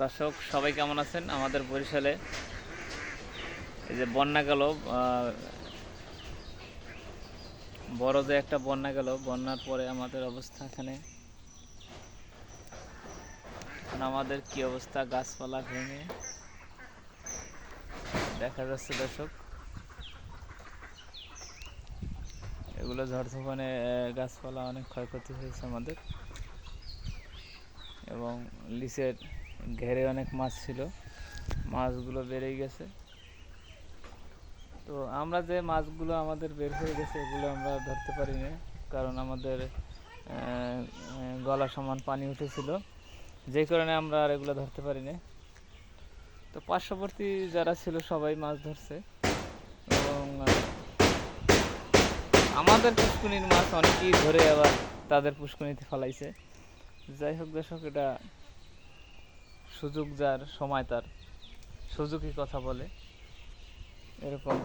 দর্শক, সবাই কেমন আছেন? আমাদের বরিশালে এই যে বন্যা গেল বড় যে একটা বন্যা গেল, বন্যার পরে আমাদের অবস্থা এখানে। আমাদের কি অবস্থা? গাছপালা ভেঙে দেখা যাচ্ছে দর্শক। এগুলো ঝড় গাছপালা অনেক ক্ষয়ক্ষতি হয়েছে আমাদের। এবং লিচের ঘেরে অনেক মাছ ছিল। মাছগুলো বেড়েই গেছে। তো আমরা যে মাছগুলো আমাদের বের হয়ে গেছে, এগুলো আমরা ধরতে পারি না কারণ আমাদের গলা সমান পানি উঠেছিল। যে কারণে আমরা আর এগুলো ধরতে পারি না তো পার্শ্ববর্তী যারা ছিল, সবাই মাছ ধরছে। এবং আমাদের পুষ্কুনির মাছ অনেকেই ধরে আবার তাদের পুষ্কুনিতে ফলাইছে। যাই হোক দর্শক, এটা সুযোগ যার সময় তার। সুযোগই কথা বলে। এরকম।